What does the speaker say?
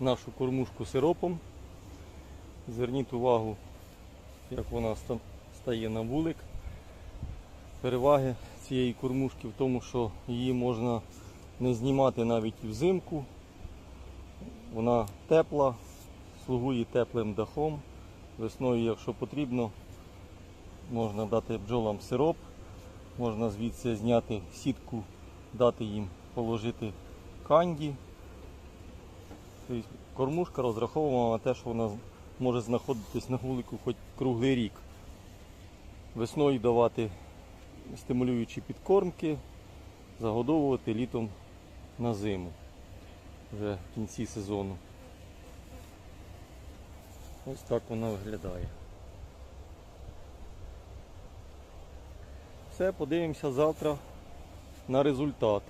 нашу кормушку сиропом. Зверніть увагу, як вона стає на вулик. Переваги цієї кормушки в тому, що її можна не знімати навіть взимку. Вона тепла, слугує теплим дахом. Весною, якщо потрібно, можна дати бджолам сироп, можна звідси зняти сітку, дати їм положити канді. Тобто кормушка розрахована на те, що вона може знаходитись на вулику хоч круглий рік. Весною давати стимулюючі підкормки, загодовувати літом на зиму вже в кінці сезону. Ось так вона виглядає. Все, подивимося завтра на результат.